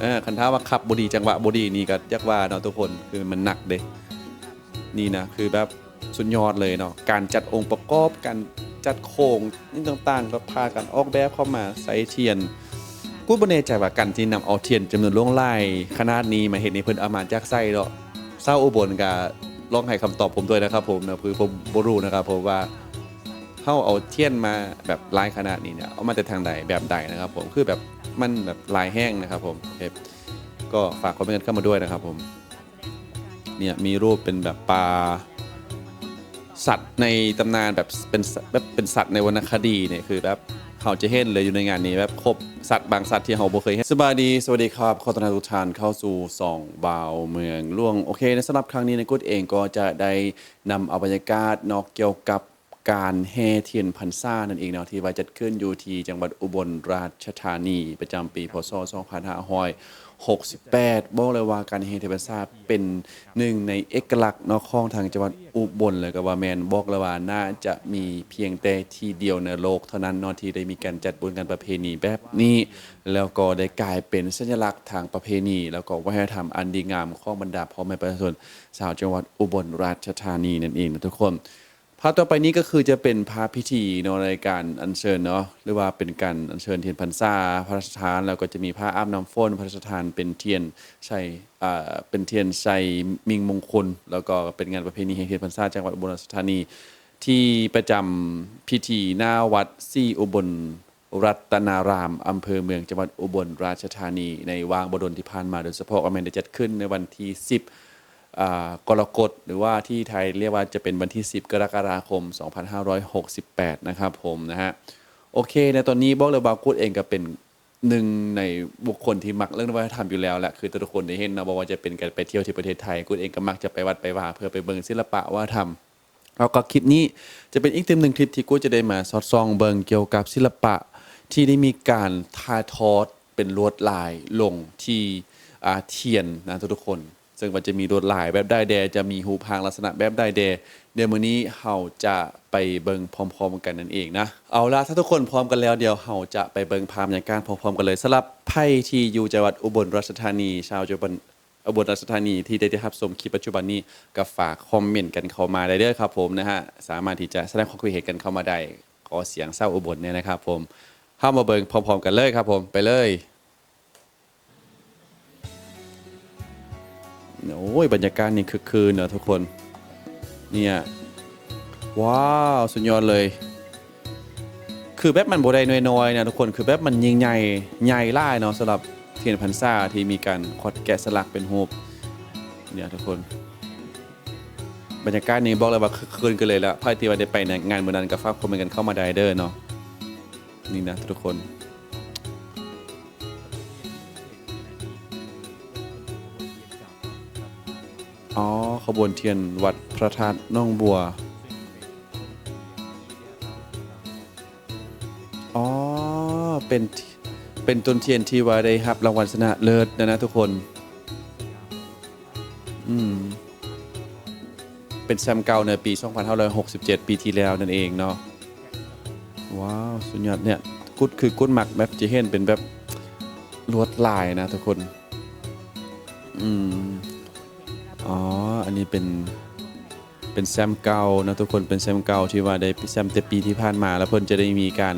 เออคันท้าว่าขับบดีจังหวะบดีนี่ก็ยักว่าเนาะทุกคนคือมันหนักเด้นี่นะคือแบบสุดยอดเลยเนาะการจัดองค์ประกอบการจัดโครงนี่ต่างๆ ก็พากันออกแบบเข้ามาใส่เทียนกูบ่แน่ใจว่าการที่นำเอาเทียนจำนวนล่วงไล่ขนาดนี้มาเห็นในเพิ่นอามาจากไส้เนาะเศร้าอุบลก็ลองให้คำตอบผมด้วยนะครับผมนะคือผมบ่รู้นะครับผมว่า เข้าเอาเทียนมาแบบลายขนาดนี้เนี่ยเอามาแต่ทางใดแบบใดนะครับผมคือแบบมันแบบลายแห้งนะครับผมโอเคก็ฝากคอมเมนต์เข้ามาด้วยนะครับผมเนี่ยมีรูปเป็นแบบปลาสัตว์ในตำนานแบบเป็นแบบเป็นสัตว์ในวรรณคดีเนี่ยคือแบบเขาจะเห็นเลยอยู่ในงานนี้แบบครบสัตว์บางสัตว์ที่เราบ่เคยเห็นสบายดี สวัสดีครับ ขอต้อนรับทุกท่านเข้าสู่สองบาวเมืองล่วง โอเคในสำหรับครั้งนี้ในกุดเองก็จะได้นำเอาบรรยากาศนอกเกี่ยวกับ การแห่เทียนพรรษานั่นเองเนาะที่ว่าจัดขึ้นอยู่ที่จังหวัดอุบลราชธานี ประจำปีพศ 2568 บอกเลยว่าการแห่เทียนพรรษาเป็นหนึ่งในเอกลักษณ์นาะของทางจังหวัดอุบลเลยก็ว่าแมนบอกเลยว่าน่าจะมีเพียงแต่ที่เดียวในโลกเท่านั้นเนาะที่ได้มีการจัดบุญกันประเพณีแบบนี้ แล้วก็ได้กลายเป็นสัญลักษณ์ทางประเพณี แล้วก็วัฒนธรรมอันดีงามของบรรดาพ่อแม่ประชาชนชาวจังหวัดอุบลราชธานีนั่นเองนะทุกคน พระต่อไปนี้ก็คือจะเป็นพระพิธีเนาะในการอัญเชิญเนาะหรือว่าเป็นการอัญเชิญเทียนพรรษาพระราชทานแล้วก็จะมีพระอาบน้ำฝนพระราชทานเป็นเทียนใส่อ่าเป็นเทียนใส่มิงมงคล แล้วก็เป็นงานประเพณีแห่เทียนพรรษาจังหวัดอุบลราชธานี ที่ประจำพิธีหน้าวัดซี่อุบลรัตนารามอำเภอเมืองจังหวัดอุบลราชธานี ในวางบดลที่ผ่านมาโดยเฉพาะก็มันได้จัดขึ้นในวันที่ 10 กรกฎหรือว่าที่ไทยเรียกว่าจะเป็นวันที่ 10 กรกฎาคม 2568 นะครับผมนะฮะโอเคในตอนนี้บอกเลยว่ากูดเองก็เป็นหนึ่งในบุคคลที่มักเรื่องวัฒนธรรมอยู่แล้วแหละคือทุกคนได้เห็นนะบอกว่าจะเป็นการไปเที่ยวที่ประเทศไทยกูดเองก็มักจะไปวัดไปว่าเพื่อไปเบิ่งศิลปะวัฒนธรรมแล้วก็คลิปนี้จะเป็นอีกเต็มหนึ่งคลิปที่กูจะได้มาสอดส่องเบิงเกี่ยวกับศิลปะที่ได้มีการถ่ายทอดเป็นลวดลายลงที่เทียนนะทุกคน ซึ่งมันจะมีลวดลายแบบได้แดจะมีหูพางลักษณะแบบได้แดเดี๋ยวมื้อนี้เฮาจะไปเบิงพร้อม ๆ กันนั่นเองนะ เอาล่ะถ้าทุกคนพร้อมกันแล้วเดี๋ยวเฮาจะไปเบิงภาพบรรยากาศพร้อมๆกันเลยสำหรับไพ่ที่อยู่จังหวัดอุบลราชธานี ชาวจังหวัดอุบลราชธานีที่ได้รับชมคลิปปัจจุบันนี้ก็ฝากคอมเมนต์กันเข้ามาได้เด้อครับผมนะฮะสามารถที่จะแสดงความคิดเห็นกันเข้ามาได้ขอเสียงเศร้าอุบลเนี่ยนะครับผมเข้ามาเบิ่งพร้อม ๆ กันเลยครับผมไปเลย โอ้ยบรรยากาศนี่คึกคืนเนอะทุกคน เนี่ย ว้าว สุดยอดเลย คือแบบมันโบได้น้อยๆนะทุกคนคือแบบมันยิงใหญ่ใหญ่ล่ายเนาะสำหรับเทียนพันซ่าที่มีการคอดแกะสลักเป็นรูปเนี่ยทุกคน บรรยากาศนี้บอกเลยว่าคืนกันเลยละพายที่ว่าได้ไปในงานเมื่อนั้นกับฝากคอมเมนต์กันเข้ามาได้เด้อเนาะนี่นะทุกคน บวนเทียนวัดพระธาตุน้องบัว อ๋อ เป็น เป็นต้นเทียนที่ว่าได้รับรางวัลชนะเลิศนะนะทุกคน อืม เป็นแชมป์เก่าในปี 2567 ปีที่แล้วนั่นเองเนาะ ว้าว สุดยอดเนี่ย กุดคือกุดหมักแบบจะเห็นเป็นแบบลวดลายนะทุกคน อืม อ๋อ อันนี้เป็นเป็นแซมเก่านะทุกคนเป็นแซมเก่าที่ว่าได้แซมแต่ปีที่ผ่านมาแล้วเพิ่นจะได้มีการ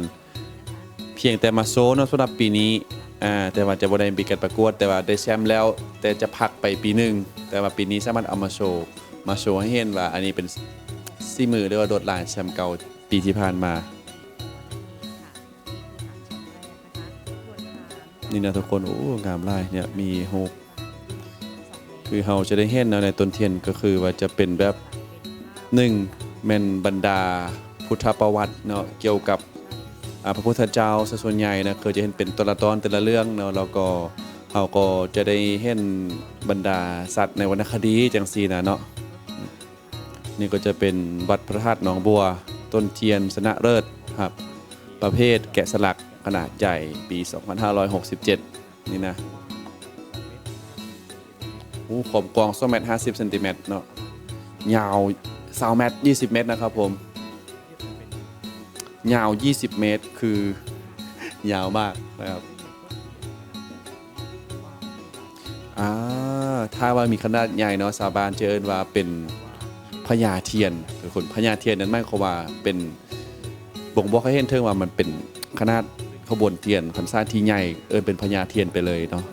เพียงแต่มาโซเนาะสำหรับปีนี้อ่าแต่ว่าจะบ่ได้มีการประกวด แต่ว่าได้แซมแล้ว แต่จะพักไปปีหนึ่งแต่ว่าปีนี้สามารถเอามาโชว์มาโชว์ให้เห็นว่า อันนี้เป็นซีมือหรือว่าโดดลายแซมเก่าปีที่ผ่านมานี่นะทุกคนโอ้งามลายเนี่ยมีโฮก คือเราจะได้เห็นเนาะในต้นเทียนก็คือว่าจะเป็นแบบหนึ่งแม่นบรรดาพุทธประวัติเนาะเกี่ยวกับพระพุทธเจ้าส่วนใหญ่นะคือจะเห็นเป็นตัวละตอนแต่ละเรื่องเนาะแล้วก็เราก็จะได้เห็นบรรดาสัตว์ในวรรณคดีจังซีนะเนาะนี่ก็จะเป็นวัดพระธาตุหนองบัว ต้นเทียนสนะเลิศครับ ประเภทแกะสลักขนาดใหญ่ปี 2567 นี่นะ โอ้ขอบกว้าง2เมตร50เซนติเมตรเนาะยาว2เมตร20 เมตรนะครับผมยาว 20 เมตรคือยาวมากนะครับอ่าถ้าว่ามีขนาดใหญ่เนาะชาบานเจะเอิ้นว่าเป็นพญาเทียนทุกคนพญาเทียนนั้นหมายความว่าเป็นบ่งบอกให้เห็นถึงว่ามันเป็นขนาดขบวนเทียนพรรษาที่ใหญ่เอิ้นเป็นพญาเทียนไปเลยเนาะ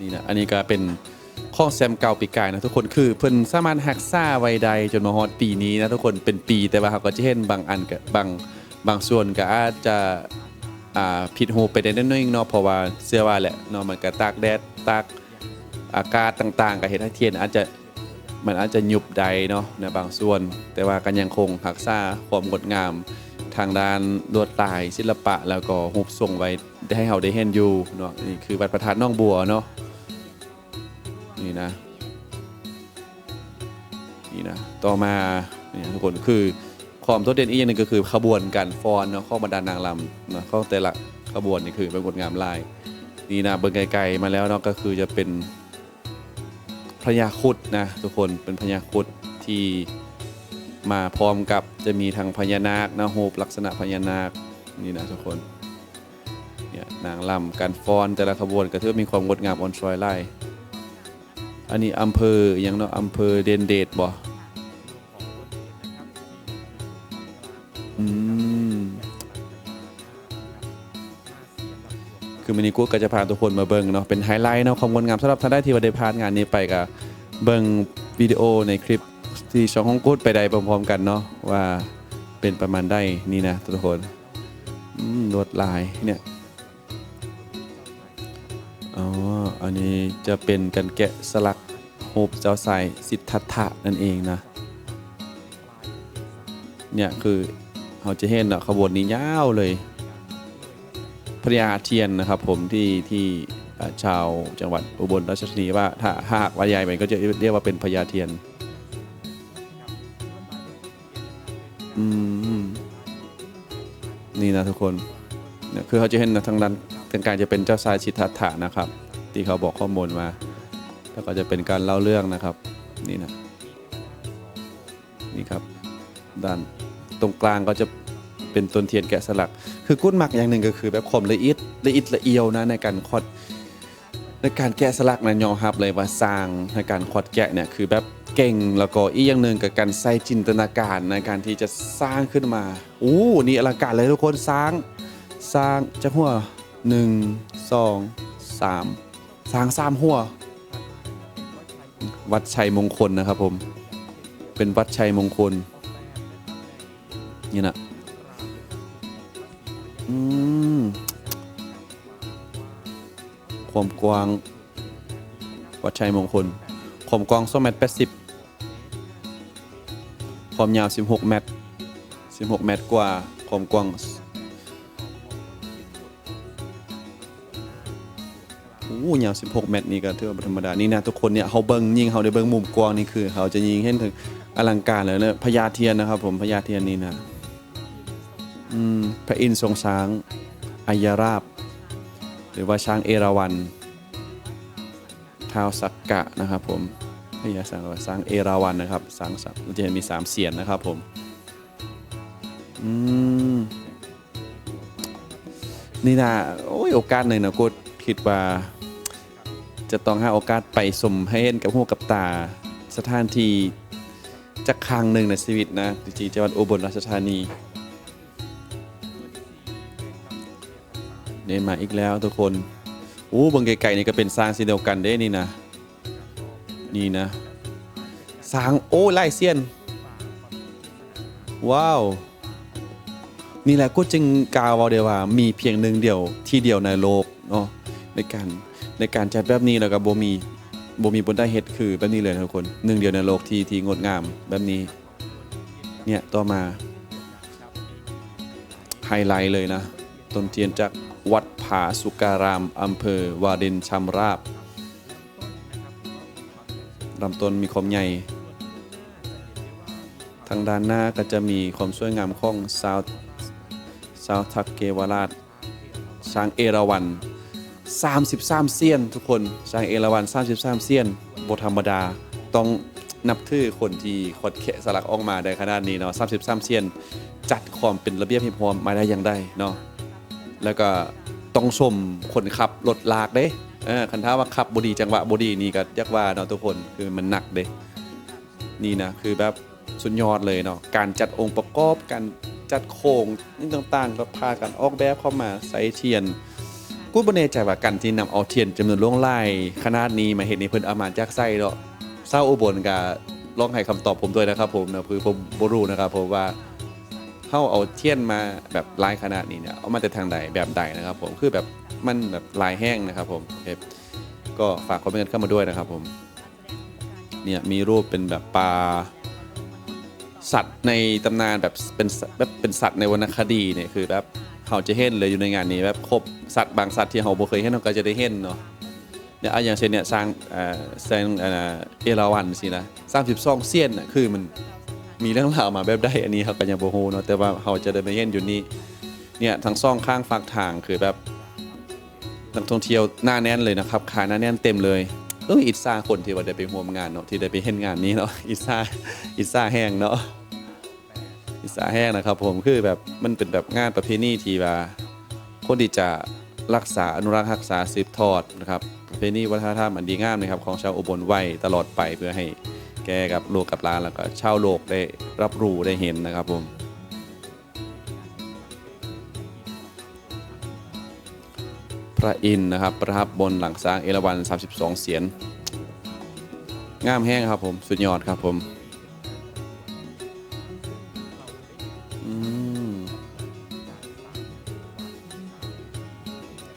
นี่นะอันนี้ก็เป็นข้อแซมเก่าปีกายนะทุกคนคือเพิ่นสามารถหักษาไว้ใดจนมาฮอดปีนี้นะทุกคนเป็นปีแต่ว่าเขาก็จะเห็นบางอันกับบางบางส่วนก็อาจจะอ่าผิดหูไปได้นิดนึงเนาะเพราะว่าเสื้อว่าแหละเนาะมันก็ตากแดดตากอากาศต่างๆก็เห็นให้เทียนอาจจะมันอาจจะยุบใดเนาะในบางส่วน แต่ว่าก็ยังคงรักษาความงดงาม ทางด้านลวดลายศิลปะแล้วก็รูปทรงไว้ให้เราได้เห็นอยู่เนาะนี่คือวัดพระธาตุน้องบัวเนาะนี่นะนี่นะต่อมาเนี่ยทุกคนคือความโดดเด่นอีกอย่างหนึ่งก็คือขบวนการฟ้อนเนาะข้อบรรดานางลำเนาะข้อแต่ละขบวนนี่คือเป็นงดงามลายนี่นะเบิ่งไกลๆมาแล้วเนาะก็คือจะเป็นพญาคุดนะทุกคนเป็นพญาคุดที่ มาพร้อมกับจะมีทางพญานาคนะโฮบลักษณะพญานาคนี่นะทุกคนเนี่ยนางลำการฟ้อนแต่ละขบวนก็ถือมีความงดงามอ่อนช้อยไล่อันนี้อำเภอหยังเนาะอำเภอเดนเดดบ่อืมคือมันนี้กูก็จะพาทุกคนมาเบิ่งเนาะเป็นไฮไลท์เนาะความงดงามสำหรับท่านได้ที่ว่าได้ผ่านงานนี้ไปก็เบิ่งวิดีโอในคลิป ที่ช่องของกูดไปได้พร้อมๆกันเนาะว่าเป็นประมาณได้นี่นะทุกคนลวดลายเนี่ยอ๋ออันนี้จะเป็นการแกะสลักรูปเจ้าสายสิทธัตถะนั่นเองนะเนี่ยคือเราจะเห็นอะขบวนนี้ยาวเลยพระยาเทียนนะครับผมที่ที่ชาวจังหวัดอุบลราชธานีว่าถ้าหากว่าใหญ่มันก็จะเรียกว่าเป็นพญาเทียน อืมนี่นะทุกคนเนี่ยคือเขาจะเห็นนะทางด้านทางการจะเป็นเจ้าชายชิทธัตถะนะครับ ที่เขาบอกข้อมูลมา แล้วก็จะเป็นการเล่าเรื่องนะครับ นี่นะนี่ครับ ด้านตรงกลางก็จะเป็นต้นเทียนแกะสลัก คือกุ้นหมักอย่างหนึ่งก็คือแบบความละเอียดละเอียดละเอียวนะในการคอด ในการแกะสลักนะยอมรับเลยว่าสร้างในการคอดแกะเนี่ยคือแบบเก่งแล้วก็อีกอย่างหนึ่งกับการใส่จินตนาการในการที่จะสร้างขึ้นมาอู้นี่อลังการเลยทุกคนสร้างสร้างจะหัวหนึ่งสองสามสร้างสามหัว วัดชัยมงคลนะครับผมเป็นวัดชัยมงคลนี่นะอืม ความกว้าง วัดชัยมงคล ความกว้าง2เมตร80 ความยาว 16 เมตร 16 เมตรกว่า ความกว้างโอ้ยาว 16 เมตรนี่ก็ถือว่าธรรมดา นี่นะทุกคนเนี่ยเขาเบิ่งยิงเขาได้เบิ่งมุมกว้างนี่คือเขาจะยิงเห็นถึงอลังการเลยเนอะพญาเทียนนะครับผมพญาเทียนนี่นะ อืม พระอินทร์ทรงช้างอายราบ หรือว่าช้างเอราวัณท้าวสักกะนะครับผมพญาช้างว่าช้างเอราวัณนะครับช้างสักมันจะเห็นมีสามเสียนนะครับผมอืมนี่นะโอ้ยโอกาสหนึ่งนะกูคิดว่า จะต้องหาโอกาสไปสมให้เห็นกับหูกับตาสถานที่จะครั้งหนึ่งในชีวิตนะจริงๆจังหวัดอุบลราชธานี เนี่ยมาอีกแล้วทุกคนโอ้บางไกลๆนี่ก็เป็นสร้างสีเดียวกันเด้นี่นะ นี่นะสร้างโอ้ไล่เซียน ว้าว นี่แหละก็จึงกล่าวเอาเดียวว่า มีเพียงหนึ่งเดียวที่เดียวในโลกเนาะในการในการจัดแบบนี้แล้วก็บ่มีบ่มีบนได้เฮ็ดคือแบบนี้เลยนะทุกคนหนึ่งเดียวในโลกที่ที่งดงามแบบนี้ เนี่ยต่อมาไฮไลท์เลยนะต้นเทียนจาก วัดผาสุการามอำเภอวารินชำราบลำต้นมีความใหญ่ ทางด้านหน้าก็จะมีความสวยงามของซาวชาวทักเกวราช ช้างเอราวัณ33เซียนทุกคน ช้างเอราวัณ33เซียนบธรรมดา ต้องนับถือคนที่ขดแคะสลักออกมาได้ขนาดนี้เนาะ33เซียน จัดความเป็นระเบียบเรียบร้อยมาได้อย่างได้เนาะ แล้วก็ต้องชมคนขับรถลากเด้เออคันท้าว่าขับบดีจังหวะบดีนี่ก็ยักว่าเนาะทุกคนคือมันหนักเด้นี่นะคือแบบสุดยอดเลยเนาะการจัดองค์ประกอบการจัดโครงนี่ต่างๆก็พากันออกแบบเข้ามาใส่เทียนกูบ่แน่ใจว่าการที่นำเอาเทียนจำนวนล่วงไล่ขนาดนี้มาเห็นในเพิ่นเอามาจากไส้เนาะเศร้าอุบลก็ลองให้คำตอบผมด้วยนะครับผมนะคือผมบ่รู้นะครับผมว่า เข้าเอาเทียนมาแบบลายขนาดนี้เนี่ยเอามาแต่ทางใดแบบใดนะครับผมคือแบบมันแบบลายแห้งนะครับผมเก็ฝากคอมเมนต์เข้ามาด้วยนะครับผมเนี่ยมีรูปเป็นแบบปลาสัตว์ในตำนานแบบเป็นแบบเป็นสัตว์ในวรรณคดีเนี่ยคือแบบเขาจะเห็นเลยอยู่ในงานนี้แบบครบสัตว์บางสัตว์ที่เราบ่เคยเห็นเราก็จะได้เห็นเนาะเนี่ยอย่างเช่นเนี่ยสร้างเอ่อแสงเอ่อเอราวัณสินะ32เสี้ยนน่ะคือมัน มีเรื่องราวมาแบบได้อันนี้เขาก็ยังโบฮูเนาะแต่ว่าเขาจะได้มาเห็นอยู่นี่เนี่ยทั้งซ่องข้างฝากทางคือแบบนักท่องเที่ยวหน้าแน่นเลยนะครับขายหน้าแน่นเต็มเลยเอออิซาคนที่ว่าได้ไปร่วมงานเนาะที่ได้ไปเห็นงานนี้เนาะอิซาอิซาแห้งเนาะอิซาแห้งนะครับผมคือแบบมันเป็นแบบงานประเพณีที่ว่าคนที่จะรักษาอนุรักษ์รักษาสืบทอดนะครับประเพณีวัฒนธรรมอันดีงามนะครับของชาวอุบลไว้ตลอดไปเพื่อให้ แกกับโลกกับร้านแล้วก็ชาวโลกได้รับรู้ได้เห็นนะครับผมพระอินทร์นะครับ ประทับบนหลังช้างเอราวัณ32 เสียนงามแห้งครับผม สุดยอดครับผมอืม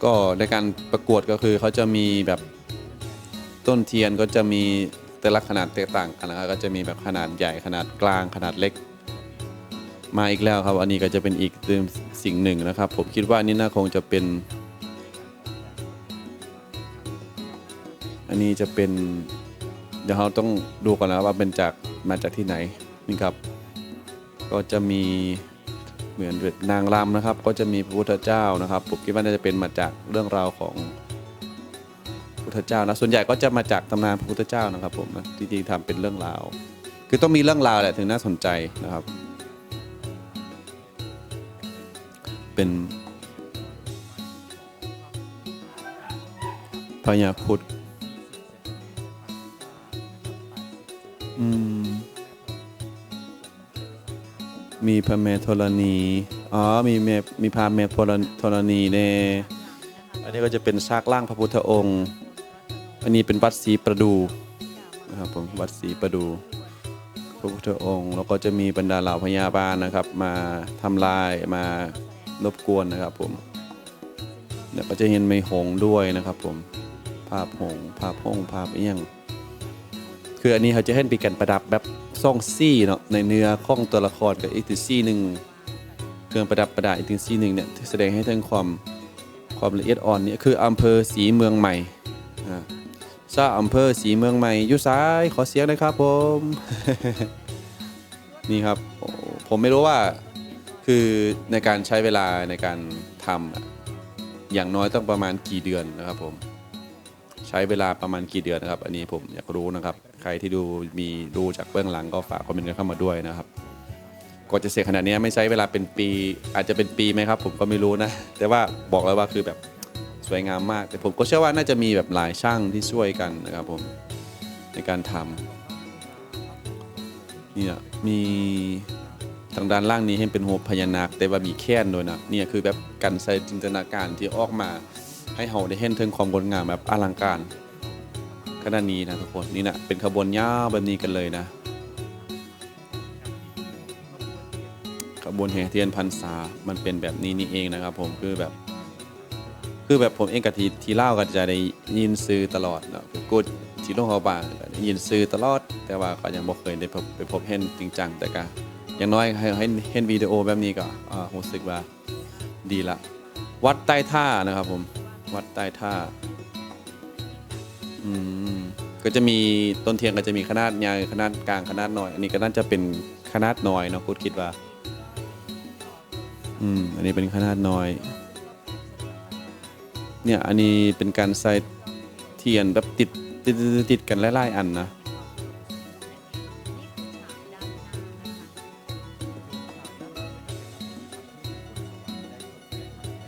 ก็ในการประกวดก็คือเขาจะมีแบบต้นเทียนก็จะมี แต่ละขนาดแตกต่างกันนะครับก็จะมีแบบขนาดใหญ่ขนาดกลางขนาดเล็ก มาอีกแล้วครับ อันนี้ก็จะเป็นอีกสิ่งหนึ่งนะครับ ผมคิดว่านี่น่าคงจะเป็น อันนี้จะเป็นเดี๋ยวเราต้องดูก่อนนะว่าเป็นจากมาจากที่ไหนนี่ครับ ก็จะมีเหมือนเป็นนางรำนะครับ ก็จะมีพระพุทธเจ้านะครับผมคิดว่าน่าจะเป็นมาจากเรื่องราวของ พุทธเจ้านะส่วนใหญ่ก็จะมาจากตำนานพระพุทธเจ้านะครับผมนะจริงๆทำเป็นเรื่องราว คือต้องมีเรื่องราวแหละถึงน่าสนใจนะครับ เป็นพญาพุทธมมีพระแม่ธรณี อ๋อ มีแม่มีพระแม่ธรธรณีเนอันนี้ก็จะเป็นซากร่างพระพุทธองค์ อันนี้เป็นวัดศรีประดูนะครับผมวัดศรีประดูพระพุทธองค์แล้วก็จะมีบรรดาเหล่าพญาบาลนะครับ มาทำลายมารบกวนนะครับผมเดี๋ยวก็จะเห็นไม่หงด้วยนะครับผมภาพหงภาพหงส์ภาพเอี้ยง คืออันนี้เขาจะให้เป็นการประดับแบบซ่องซี่เนาะในเนื้อข้องตัวละครกับอีกตัวซี่หนึ่งเครื่องประดับประดาอีกตัวซี่หนึ่งเนี่ยที่แสดงให้ถึงความความละเอียดอ่อนเนี่ยคืออำเภอสีเมืองใหม่ ซาอำเภอสีเมืองใหม่ยูซ้ายขอเสียงนะครับผม นี่ครับ ผมไม่รู้ว่าคือในการใช้เวลาในการทำอย่างน้อยต้องประมาณกี่เดือนนะครับผม ใช้เวลาประมาณกี่เดือนนะครับ อันนี้ผมอยากรู้นะครับ ใครที่ดูมีดูจากเบื้องหลังก็ฝากคอมเมนต์กันเข้ามาด้วยนะครับกว่าจะเสร็จขนาดนี้ไม่ใช้เวลาเป็นปีอาจจะเป็นปีไหมครับ ผมก็ไม่รู้นะ แต่ว่าบอกแล้วว่าคือแบบ สวยงามมาก แต่ผมก็เชื่อว่าน่าจะมีแบบหลายช่างที่ช่วยกันนะครับผมในการทำเนี่ยมีทางด้านล่างนี้ให้เป็นหัวพญานาคแต่ว่ามีแค่นด้วยนะเนี่ยคือแบบการใส่จินตนาการที่ออกมาให้เราได้เห็นถึงความงดงามแบบอลังการขนาดนี้นะทุกคนนี่นะเป็นขบวนยาวแบบนี้กันเลยนะ ขบวนแห่เทียนพรรษามันเป็นแบบนี้นี่เองนะครับ ผมคือแบบ คือแบบผมเองกับทีทีเล่าก็จะได้ยินซื้อตลอดเนาะกูดทีลงเขาบางก็ได้ยินซื้อตลอด แต่ว่าก็ยังบ่เคยได้พบไปพบเห็นจริงจังแต่ก็อย่างน้อยให้เห็นวิดีโอแบบนี้ก็อ่ารู้สึกว่าดีละ วัดใต้ท่านะครับผมวัดใต้ท่าอืมก็จะมีต้นเทียนก็จะมีขนาดใหญ่ขนาดกลางขนาดน้อย อันนี้ก็น่าจะเป็นขนาดน้อยเนาะกูคิดว่า อืม อันนี้เป็นขนาดน้อย เนี่ยอันนี้เป็นการใส่เทียนแบบติดติดติดติดกันหลายๆอันนะ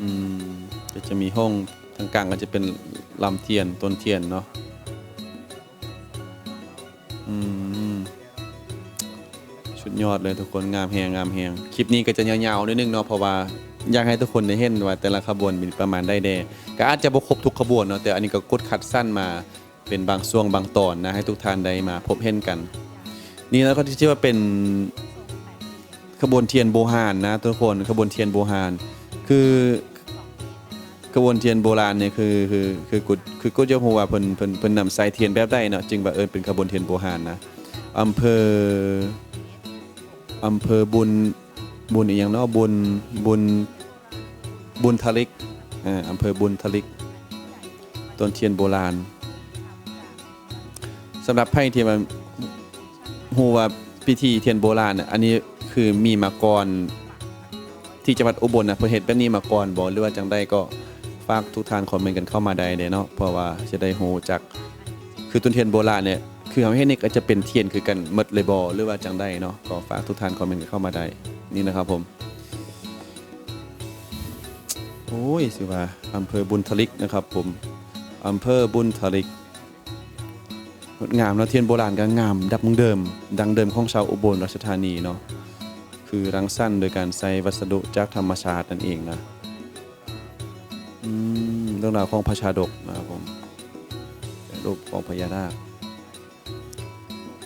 อืมก็จะมีห้องทางกลางก็จะเป็นลำเทียนต้นเทียนเนาะอืมชุดยอดเลยทุกคนงามแฮงงามแฮงคลิปนี้ก็จะยาวๆนิดนึงเนาะเพราะว่าอยากให้ทุกคนได้เห็นว่าแต่ละขบวนมีประมาณได้แด ก็อาจจะบ่ครบทุกขบวนเนาะแต่อันนี้ก็กดคัดสั้นมาเป็นบางช่วงบางตอนนะให้ทุกท่านได้มาพบเห็นกัน นี่แล้วก็ที่ชื่อว่าเป็นขบวนเทียนโบราณนะทุกคนขบวนเทียนโบราณคือขบวนเทียนโบราณเนี่ยคือคือคือกุดคือกุดยกหัวาเพิ่นเพิ่นเพิ่นนำสายเทียนแบบใดเนาะจึงว่าเอิ้นเป็นขบวนเทียนโบราณนะอำเภออำเภอบุญบุญอีหยังเนาะบุญบุญบุญทะลิก อำเภอบุญทลิก ต้นเทียนโบราณสำหรับไพ่ที่มันฮูว่าพิธีเทียนโบราณอันนี้คือมีมาก่อนที่จังหวัดอุบลนะเพิ่นเฮ็ดแบบนี้มาก่อนบ่หรือว่าจังใดก็ฝากทุกท่านคอมเมนต์กันเข้ามาได้เนาะเพราะว่าจะได้ฮู้จักคือต้นเทียนโบราณเนี่ยคือเฮาเฮ็ดนี่ก็จะเป็นเทียนคือกันมดเลยบ่หรือว่าจังใดเนาะก็ฝากทุกท่านคอมเมนต์กันเข้ามาได้นี่นะครับผม โอ้ยสิว่าอำเภอบุญทลิกนะครับผมอำเภอบุญทลิกงดงามเนาะเทียนโบราณก็งามดับดังเดิม ดังเดิมของชาวอุบลราชธานีเนาะคือรังสรรค์โดยการใช้วัสดุจากธรรมชาตินั่นเองนะอืมเรื่องราวของพระชาดกนะครับผมรูปของพญานาค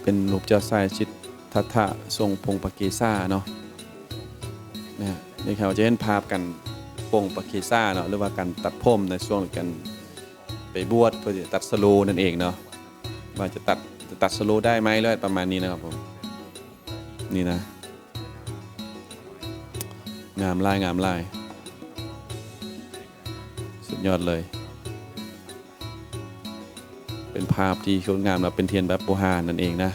เป็นรูปเจ้าชายชิดทัตถะทรงพงปเกซ่าเนาะนะนี่ครับจะเห็นภาพกัน ปงปเกซ่าเนาะหรือว่าการตัดผมในช่วงกันไปบวชเพื่อจะตัดสโลนั่นเองเนาะว่าจะตัดจะตัดสโลได้ไหมเลยประมาณนี้นะครับผมนี่นะ งามลายงามลาย สุดยอดเลย เป็นภาพที่งดงามแล้วเป็นเทียนแบบโบราณนั่นเองนะ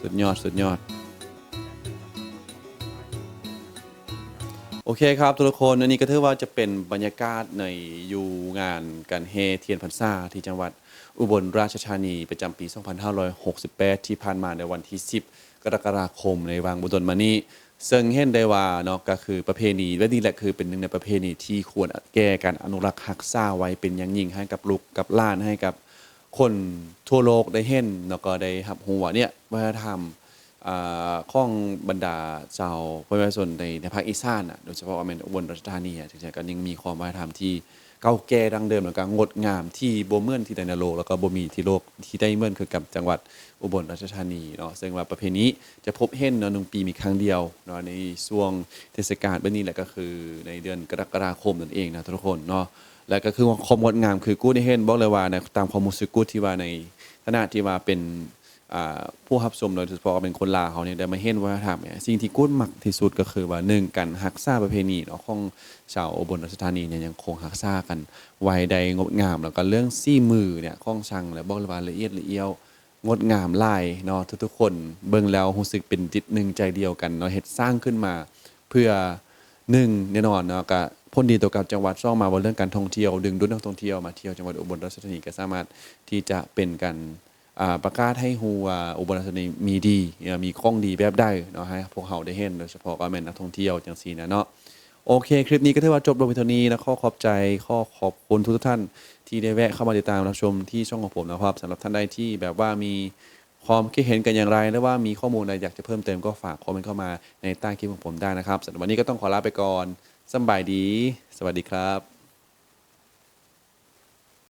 สุดยอดสุดยอด อเคครับทุกคนอันนี้ก็ถือว่าจะเป็นบรรยากาศในอยู่งานการเฮเทียนพรรษาที่จังหวัดอุบลราชธานีประจำปี 2568 ที่ผ่านมาในวันที่ 10 กรกฎาคมในวังบุตรมานี้ซึ่งเห็นได้ว่าเนาะก็คือประเพณีและนี่แหละคือเป็นหนึ่งในประเพณีที่ควรแก้การอนุรักษ์รักษาไว้เป็นอย่างยิ่งให้กับลูกกับล้านให้กับคนทั่วโลกได้เห็นแล้วก็ได้รับรู้ว่าเนี่ยวัฒนธรรม ข้องบรรดาชาวประชาชนในในภาคอีสานน่ะโดยเฉพาะว่าแม่นอุบลราชธานีอะจริงๆก็ยังมีความวัฒนธรรมที่เก่าแก่ดังเดิมแล้วก็งดงามที่โบเมือนที่ใดในโลกแล้วก็บ่มีที่โลกที่ได้เมื่อนคือกับจังหวัดอุบลราชธานีเนาะซึ่งว่าประเพณีจะพบเห็นเนาะหนึ่งปีมีครั้งเดียวเนาะในช่วงเทศกาลแบบนี้แหละก็คือในเดือนกรกฎาคมนั่นเองนะทุกคนเนาะแล้วก็คือความงดงามคือกูได้เห็นบอกเลยว่าในตามความรู้สึกกูที่ว่าในขณะที่ว่าเป็น ผู้รับชมโดยเฉพาะเป็นคนลาวเขาเนี่ยได้มาเห็นวัฒนธรรมเนี่ยสิ่งที่กุ้นมักที่สุดก็คือว่าหนึ่งการรักษาประเพณีเนาะของชาวอุบลราชธานีเนี่ยยังคงรักษากันไว้ได้งดงาม แล้วก็เรื่องซี่มือเนี่ยของช่างและบอกเลยว่าละเอียดละเอียวงดงามลายเนาะทุกๆคนเบิ่งแล้วรู้สึกเป็นจิตหนึ่งใจเดียวกันเนาะเฮ็ดสร้างขึ้นมาเพื่อหนึ่งแน่นอนเนาะก็พ้นดีต่อกับจังหวัดช่องมาว่าเรื่องการท่องเที่ยวดึงดูดนักท่องเที่ยวมาเที่ยวจังหวัดอุบลราชธานีก็สามารถที่จะเป็นการ ประกาศให้ฮูว่าอุบลราชธานีมีดีเอ่อมีของดีแบบใดเนาะให้พวกเขาได้เห็นโดยเฉพาะก็แม่นนักท่องเที่ยวจังซี่นะเนาะโอเค คลิปนี้ก็ถือว่าจบลงไปเท่านี้นะขอขอบใจข้อขอบคุณทุกท่าน ที่ได้แวะเข้ามาติดตามรับชมที่ช่องของผมนะครับสำหรับท่านใดที่แบบว่ามีความคิดเห็นกันอย่างไร หรือว่ามีข้อมูลอะไรอยากจะเพิ่มเติมก็ฝากคอมเมนต์เข้ามาในใต้คลิปของผมได้นะครับสำหรับวันนี้ก็ต้องขอลาไปก่อนสบายดี สวัสดีครับ